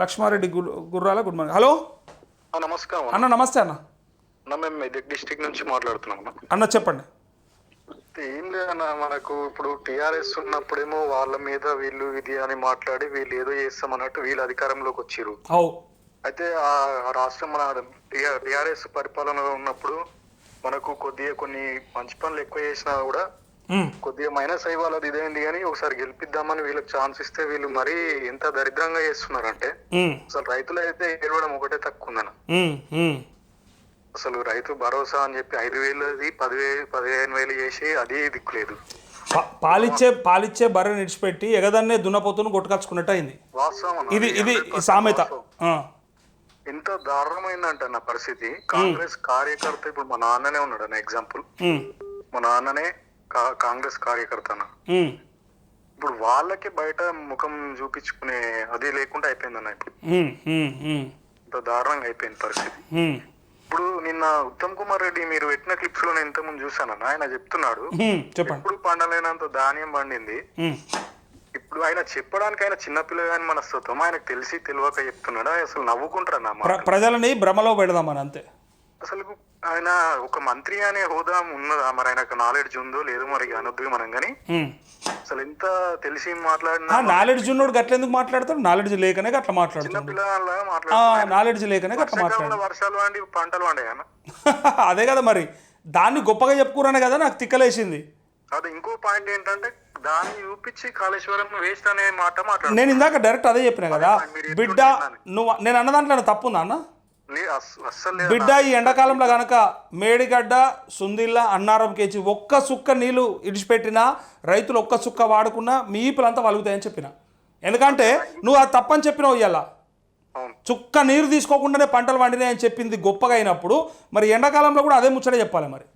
లక్ష్మారెడ్డి గుర్రాల good morning. Hello? నమస్కారం అన్న. నమస్తే అన్న. అన్న మేము మెదక్ డిస్టిక్ నుంచి మాట్లాడుతున్నాం అన్న. చెప్పండి. ఏం లేదన్న మనకు ఇప్పుడు టిఆర్ఎస్ ఉన్నప్పుడేమో వాళ్ళ మీద వీళ్ళు ఇది అని మాట్లాడి వీళ్ళు ఏదో చేస్తాం అన్నట్టు వీళ్ళు అధికారంలోకి వచ్చిర్రు. అవు. అయితే ఆ రాష్ట్రం మన టిఆర్ఎస్ పరిపాలనలో ఉన్నప్పుడు మనకు కొద్దిగా కొన్ని మంచి పనులు ఎక్కువ చేసినా కూడా కొద్దిగా మైనస్ అయ్యి వాళ్ళది ఇదేంది కానీ ఒకసారి గెలిపిద్దామని వీళ్ళకి ఛాన్స్ ఇస్తే వీళ్ళు మరీ ఎంత దరిద్రంగా చేస్తున్నారంటే ఉమ్, అసలు రైతులు అయితే ఏడవడం ఒకటే తక్కువ ఉందన్న. ఉమ్. అసలు రైతు భరోసా అని చెప్పి ఐదు వేలది పదివేలు పదిహేను వేలు చేసి అది దిక్కులేదు పాలిచ్చే పాలిచ్చే బర్రె నిడిచిపెట్టి ఎగదన్నే దున్నపోతును కొట్టుకొచ్చుకున్నట్టు అయింది. ఇది ఇది ఈ 100% సామెత. ఎంత దారుణమైందంట నా పరిస్థితి. కాంగ్రెస్ కార్యకర్త ఇప్పుడు మా నాన్ననే ఉన్నాడు అన్న ఎగ్జాంపుల్ మా నాన్ననే కాంగ్రెస్ కార్యకర్త అన్న ఉమ్, ఇప్పుడు వాళ్ళకి బయట ముఖం చూపించుకునే అది లేకుండా అయిపోయిందన్న ఇప్పుడు. ఉమ్, ఉమ్, ఇంత దారుణంగా అయిపోయింది పరిస్థితి. ఇప్పుడు నిన్న ఉత్తమ్ కుమార్ రెడ్డి మీరు పెట్టిన క్లిప్స్లో నేను ఇంతకుముందు చూసానన్న ఆయన చెప్తున్నాడు ఇప్పుడు పండలేనంత ధాన్యం పండింది. ఇప్పుడు ఆయన చెప్పడానికి ఆయన చిన్నపిల్లగాని మనస్తత్వం. ఆయనకు తెలిసి తెలియక చెప్తున్నాడు. అసలు నవ్వుకుంటారు అన్న ప్ర ప్రజలని భ్రమలో పెడదామని అంతే. అసలు ఆయన ఒక మంత్రి అనే హోదా ఉన్నదా? మరి ఆయనకు నాలెడ్జ్ ఉందో లేదో మరి అనొద్దు మనం కానీ. అసలు ఎంత తెలిసి మాట్లాడినా నాలెడ్జ్ ఉన్నోడు గట్లెందుకు మాట్లాడతాడు? నాలెడ్జ్ లేకనే గట్ల ఆ మాట్లాడుతున్నారు నాలెడ్జ్ లేకనే గట్ల మాట్లాడు వర్షాలు పండి పంటలు అన్న? అదే కదా మరి. దాన్ని గొప్పగా చెప్పుకురానే కదా నాకు తిక్కలేసింది. అది ఇంకో పాయింట్ ఏంటంటే దాన్ని చూపించి కాళేశ్వరం వేస్ట్ అనే మాట మాట్లాడు. నేను ఇందాక డైరెక్ట్ అదే చెప్పిన కదా బిడ్డ నువ్వు నేను అన్న దాంట్లో తప్పుందా అన్న? బిడ్డ ఈ ఎండాకాలంలో గనక మేడిగడ్డ సుందిల్ల అన్నారం కేజీ ఒక్క సుక్క నీళ్ళు ఇడిచిపెట్టినా రైతులు ఒక్క సుక్క వాడుకున్నా మీ ఈపులంతా వలుగుతాయని చెప్పిన. ఎందుకంటే నువ్వు అది తప్పని చెప్పినావు ఇవాళ చుక్క నీరు తీసుకోకుండానే పంటలు పండినాయని చెప్పింది గొప్పగా అయినప్పుడు మరి ఎండాకాలంలో కూడా అదే ముచ్చట చెప్పాలి మరి.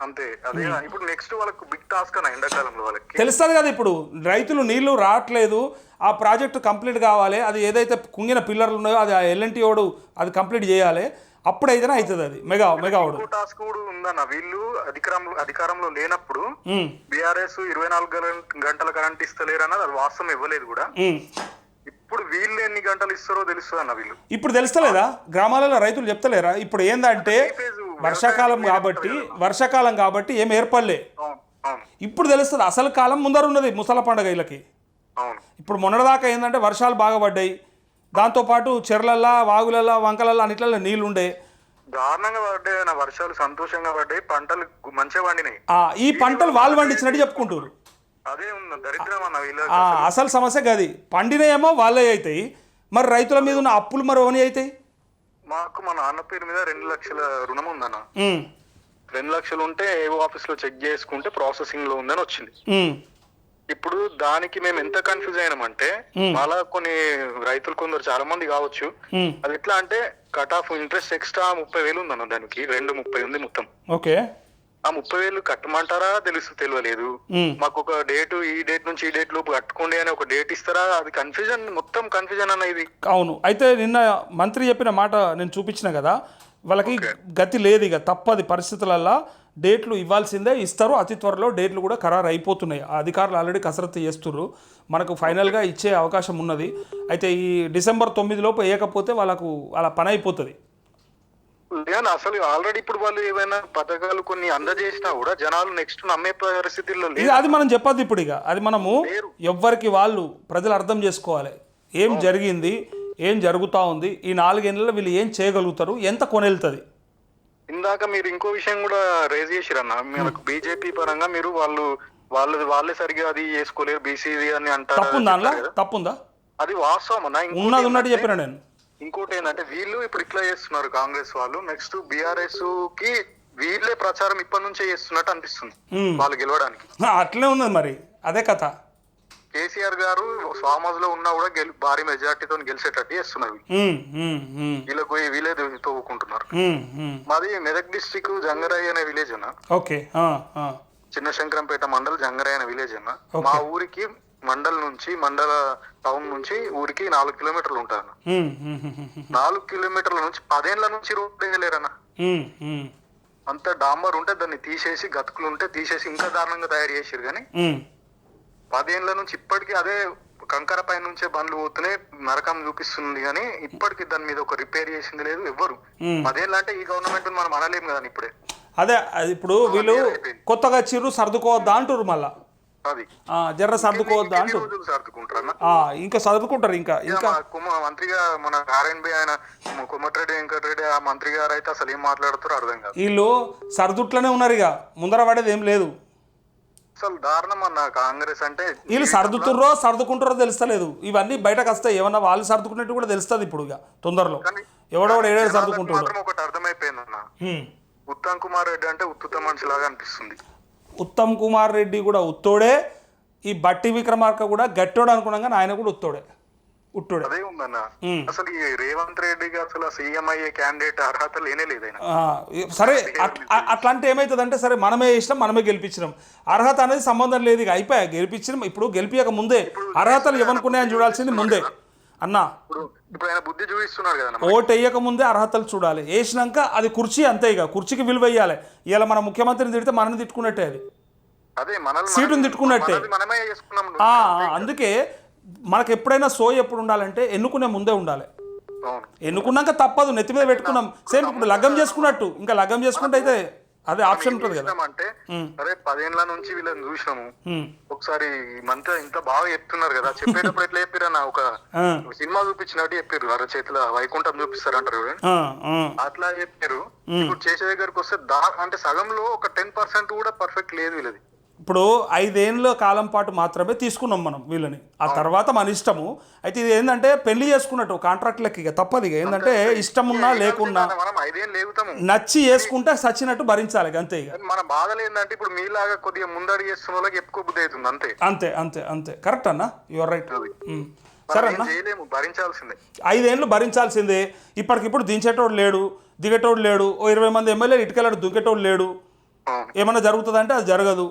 అంతే. అదే ఇప్పుడు నెక్స్ట్ వాళ్ళకు బిగ్ టాస్క్ అన్న ఎండాకాలంలో వాళ్ళకి. తెలుస్తుంది కదా ఇప్పుడు రైతులు నీళ్ళు రావట్లేదు ఆ ప్రాజెక్టు కంప్లీట్ కావాలి అది ఏదైతే కుంగిన పిల్లర్లు ఉన్నాయో అది ఎల్ఎన్టీ ఓడు అది కంప్లీట్ చేయాలి అప్పుడైతేనే అవుతుంది అది. మెగా మెగా టాస్క్ కూడా ఉందన్న వీళ్ళు అధికారంలో అధికారంలో లేనప్పుడు బీఆర్ఎస్ ఇరవై నాలుగు గంట- గంటల కరెంట్ ఇస్తలేరు అన్నది అది వాస్తవం ఇవ్వలేదు కూడా. ఇప్పుడు వీళ్ళు ఎన్ని గంటలు ఇస్తారో తెలుస్తుంది అన్న వీళ్ళు. ఇప్పుడు తెలుస్తలేదా? గ్రామాలలో రైతులు చెప్తలేరా? ఇప్పుడు ఏందంటే వర్షాకాలం కాబట్టి వర్షాకాలం కాబట్టి ఏం ఏర్పడలే. ఇప్పుడు తెలుస్తుంది అసలు కాలం ముందర ఉన్నది ముసల పండుగ వీళ్ళకి. ఇప్పుడు మొన్నటిదాకా ఏంటంటే వర్షాలు బాగా పడ్డాయి. దాంతోపాటు చెర్లల్లా వాగులల్లా వంకలల్లా అన్నిట్లలో నీళ్ళు ఉండే. దారుణంగా పడ్డాయి వర్షాలు సంతోషంగా పడ్డాయి పంటలు మంచిగా పండినాయి. ఈ పంటలు వాళ్ళు పండించినట్టు చెప్పుకుంటారు అసలు. సమస్య గది. పండినయేమో వాళ్ళే అవుతాయి మరి రైతుల మీద ఉన్న అప్పులు మరి ఓని అవుతాయి మాకు మా నాన్న పేరు మీద రెండు లక్షల రుణం ఉందన్న రెండు లక్షలు ఉంటే ఏవో ఆఫీస్లో చెక్ చేసుకుంటే ప్రాసెసింగ్లో ఉందని వచ్చింది. ఇప్పుడు దానికి మేము ఎంత కన్ఫ్యూజ్ అయినామంటే మళ్ళా కొన్ని రైతులు కొందరు చాలా మంది కావచ్చు అది ఎట్లా అంటే కట్ ఆఫ్ ఇంట్రెస్ట్ ఎక్స్ట్రా ముప్పై వేలు ఉందన్న దానికి రెండు ముప్పై ఉంది మొత్తం. ఓకే. ఆ ముప్పై వేలు కట్టమంటారా తెలుసు తెలియలేదు. మాకు ఒక డేట్ ఈ డేట్ నుంచి ఈ డేట్ లోపు కట్టుకోండి అని ఒక డేట్ ఇస్తారా? అది కన్ఫ్యూజన్ మొత్తం కన్ఫ్యూజన్ అన్న ఇది. అవును. అయితే నిన్న మంత్రి చెప్పిన మాట నేను చూపించిన కదా వాళ్ళకి గతి లేదు ఇక తప్పది పరిస్థితులల్లో. డేట్లు ఇవ్వాల్సిందే ఇస్తారు. అతి త్వరలో డేట్లు కూడా ఖరారు అయిపోతున్నాయి ఆ అధికారులు ఆల్రెడీ కసరత్తు చేస్తుర్రు. మనకు ఫైనల్గా ఇచ్చే అవకాశం ఉన్నది. అయితే ఈ డిసెంబర్ తొమ్మిది లోపు వేయకపోతే వాళ్ళకు వాళ్ళ పని అయిపోతుంది. లేదన్న అసలు ఆల్రెడీ ఇప్పుడు వాళ్ళు ఏమైనా పథకాలు కొన్ని అందజేసినా కూడా జనాలు నెక్స్ట్ నమ్మే పరిస్థితుల్లో లేదు అది మనం చెప్పొద్దు ఇప్పుడు ఇక. అది మనము. ఎవ్వరికి వాళ్ళు ప్రజలు అర్థం చేసుకోవాలి. ఏం జరిగింది ఏం జరుగుతూ ఉంది ఈ నాలుగేళ్ళలో వీళ్ళు ఏం చేయగలుగుతారు ఎంత కొనెళ్తుంది? ఇందాక మీరు ఇంకో విషయం కూడా రేజ్ చేసిరన్న. మనకు బీజేపీ పరంగా మీరు వాళ్ళు వాళ్ళు వాళ్ళే సరిగా అది చేసుకోలేరు బీసీది అని అంటారు తప్పుందా. తప్పుందా? అది వాస్తవం అన్న ఉన్నది ఉన్నట్టు చెప్పిన నేను. ఇంకోటి ఏంటంటే వీళ్ళు ఇప్పుడు ఇట్లా చేస్తున్నారు కాంగ్రెస్ వాళ్ళు. నెక్స్ట్ బీఆర్ఎస్కి వీళ్ళే ప్రచారం ఇప్పటి నుంచే చేస్తున్నట్టు అనిపిస్తుంది. వాళ్ళు గెలవడానికి. ఆ, అట్లనే ఉన్నది మరి. అదే కథ. కేసీఆర్ గారు ఫామ్ హౌస్లో ఉన్నా కూడా గెలి భారీ మెజార్టీతో గెలిచేటట్టు చేస్తున్నారు వీళ్ళకు పోయి వీళ్ళే తవ్వుకుంటున్నారు. మాది మెదక్ డిస్టిక్ జంగరాయి అనే విలేజ్ అన్న. ఓకే. చిన్న శంకరంపేట మండల్ జంగరాయి అనే విలేజ్ అన్న. మా ఊరికి మండల్ నుంచి మండల టౌన్ నుంచి ఊరికి నాలుగు కిలోమీటర్లు ఉంటాను నాలుగు కిలోమీటర్ల నుంచి పదేళ్ళ నుంచి రోడ్ వేయలేరన్న. అంత డాంబర్ ఉంటే దాన్ని తీసేసి గతుకులు ఉంటే తీసేసి ఇంకా దారుణంగా తయారు చేసారు కానీ. పదేళ్ళ నుంచి ఇప్పటికీ అదే కంకర పై నుంచే బండ్లు పోతూనే నరకం చూపిస్తుంది కానీ ఇప్పటికి దాని మీద ఒక రిపేర్ చేసింది లేదు ఎవ్వరు. అదేంటంటే అంటే ఈ గవర్నమెంట్ మనం అనలేము కదా ఇప్పుడే. అదే ఇప్పుడు వీళ్ళు కొత్తగా చిర్రు సర్దుకోవద్దా అంటారు మళ్ళా. జర్ర సర్దుకోవద్దా ఆ, ఇంకా చదువుకుంటారు ఇంకా. ఇంకా మంత్రిగా మన ఆర్ఎన్బి ఆయన కుమ్మటిరెడ్డి వెంకటరెడ్డి ఆ మంత్రి గారు అయితే అసలు ఏం మాట్లాడుతారో అర్థం కాదు. వీళ్ళు సర్దుట్లోనే ఉన్నారు ఇక. ముందర పడేది ఏం లేదు. అసలు దారుణం అన్న కాంగ్రెస్ అంటే వీళ్ళు సర్దుతుర్రో సర్దుకుంటారో తెలుస్తలేదు. ఇవన్నీ బయటకు వస్తాయి. ఏమన్నా వాళ్ళు సర్దుకున్నట్టు కూడా తెలుస్తుంది ఇప్పుడు ఇక తొందరలో. ఎవడెవడు ఏడాడు సర్దుకుంటాడు. ఒకటి అర్థమైపోయింది అన్న ఉత్తమ్ కుమార్ రెడ్డి అంటే ఉత్తుత మనిషిలాగా అనిపిస్తుంది. ఉత్తమ్ కుమార్ రెడ్డి కూడా ఉత్తోడే. ఈ బట్టి విక్రమార్క కూడా గట్టోడు అనుకున్నాం కానీ ఆయన కూడా ఉత్తోడే. ఉట్టోడే అదే ఉందన్న. అసలు ఈ రేవంత్ రెడ్డికి అసలు సీఎం అయ్యే క్యాండిడేట్ అర్హత లేనే లేదు సరే అట్లాంటి ఏమవుతుందంటే సరే మనమే ఇష్టం మనమే గెలిపించినాం. అర్హత అనేది సంబంధం లేదు ఇక. అయిపోయా గెలిపించినాం. ఇప్పుడు గెలిపియక ముందే అర్హతలు ఎవరుకున్నాయని చూడాల్సింది ముందే. అన్నా ఇప్పుడు ఇప్పుడు ఆయన బుద్ధి చూపిస్తున్నాడు కదా ఓటు వేయక ముందే అర్హతలు చూడాలి. వేసినాక అది కుర్చీ అంతే ఇక. కుర్చీకి విలువ వేయాలి. ఇవాళ మన ముఖ్యమంత్రిని తిడితే మనని తిట్టుకున్నట్టే అది. సీటుని తిట్టుకున్నట్టే. అందుకే మనకు ఎప్పుడైనా సో ఎప్పుడు ఉండాలంటే ఎన్నుకునే ముందే ఉండాలి. ఎన్నుకున్నాక తప్పదు. నెత్తి మీద పెట్టుకున్నాం. సేమ్ ఇప్పుడు లగ్గం చేసుకున్నట్టు. ఇంకా లగ్గం చేసుకుంటే అయితే అదే ఆప్షన్ ఉంటుంది కదా. అంటే అరే పదేళ్ళ నుంచి వీళ్ళని చూసినాము. ఒకసారి మంత ఇంత బాగా చెప్తున్నారు కదా చెప్పేటప్పుడు ఎట్లా చెప్పారన్న ఒక సినిమా చూపించినట్టు చెప్పారు అరే చేతిలో వైకుంఠం చూపిస్తారు అంటారు. అట్లా చెప్పారు ఇప్పుడు చేసే దగ్గరకు వస్తే దా అంటే సగంలో ఒక టెన్ పర్సెంట్ కూడా పర్ఫెక్ట్ లేదు వీళ్ళది. ఇప్పుడు ఐదేళ్ళ కాలం పాటు మాత్రమే తీసుకున్నాం మనం వీళ్ళని. ఆ తర్వాత మన ఇష్టము. అయితే ఇది ఏంటంటే పెళ్ళి చేసుకున్నట్టు కాంట్రాక్ట్ లెక్క ఇక తప్పదు ఇక. ఏంటంటే ఇష్టం ఉన్నా లేకున్నా నచ్చి వేసుకుంటే సచ్చినట్టు భరించాలి అంతే ఇక. మన బాధలు ఏంటంటే ఇప్పుడు మీలాగా కొద్దిగా ముందడి చేస్తున్న వాళ్ళకి ఎక్కువ బుద్ధి అవుతుంది అంతే. అంతే అంతే అంతే. కరెక్ట్ అన్న? You're right. సరే అన్న? భరించాల్సిందే. ఐదేళ్ళు భరించాల్సిందే. ఇప్పటికిప్పుడు దించేటోడు లేడు దిగేటోడు లేడు ఓ ఇరవై మంది ఎమ్మెల్యేలు ఇటుకెళ్ళాడు దుంకేటోడు లేడు. ఏమైనా జరుగుతుందంటే అది జరగదు.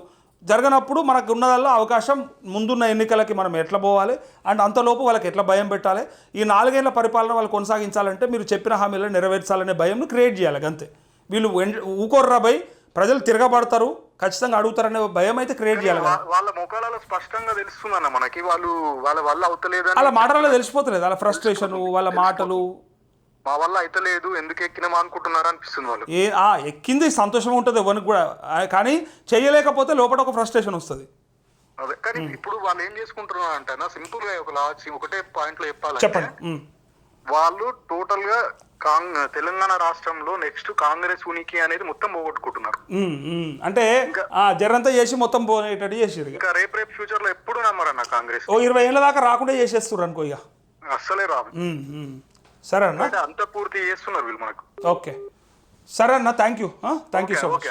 జరగనప్పుడు మనకు ఉన్నదల్లా అవకాశం ముందున్న ఎన్నికలకి మనం ఎట్లా పోవాలి? అండ్ అంతలోపు వాళ్ళకి ఎట్లా భయం పెట్టాలి? ఈ నాలుగేళ్ళ పరిపాలన వాళ్ళు కొనసాగించాలంటే మీరు చెప్పిన హామీలను నెరవేర్చాలనే భయంను క్రియేట్ చేయాలి అంతే. వీళ్ళు ఊకోర్రా భయ్ ప్రజలు తిరగబడతారు ఖచ్చితంగా అడుగుతారనే భయం అయితే క్రియేట్ చేయాలి వాళ్ళ ముఖాలలో స్పష్టంగా తెలుస్తుందన్న మనకి వాళ్ళు వాళ్ళ వల్ల అవుతలేదని. వాళ్ళ మాటలలో తెలిసిపోతలేదు వాళ్ళ ఫ్రస్ట్రేషన్ వాళ్ళ మాటలు మా వల్ల అయితలేదు ఎందుకు ఎక్కినామా అనుకుంటున్నారు అనిపిస్తుంది వాళ్ళు. ఏ ఆ, ఎక్కింది సంతోషం ఉంటుంది ఎవరికి కూడా. ఆ, కానీ చేయలేకపోతే లోపల ఒక ఫ్రస్ట్రేషన్ వస్తుంది. అదే కానీ ఇప్పుడు వాళ్ళు ఏం చేసుకుంటున్నారు అంటే సింపుల్గా ఒక లాస్ట్ ఒకటే పాయింట్లో చెప్పాలంటే చెప్పండి. ఉమ్. వాళ్ళు టోటల్గా కాంగ్ తెలంగాణ రాష్ట్రంలో నెక్స్ట్ కాంగ్రెస్ ఉనికి అనేది మొత్తం పోగొట్టుకుంటున్నారు. ఉమ్, ఉమ్. అంటే ఆ, జర్రంతా చేసి మొత్తం పోయేటట్టు చేసిరు ఇక. ఇంకా రేపు రేపు ఫ్యూచర్లో ఎప్పుడు నమ్మరన్న కాంగ్రెస్? ఓ ఇరవై ఏళ్ళ దాకా రాకుండా చేసేస్తారు అనుకో ఇక. అస్సలే రాదు. ఉమ్, ఉమ్. సరే అన్న అంత పూర్తి చేస్తున్నారు వీళ్ళు మనకు. ఓకే. సరే అన్న thank you thank you so much.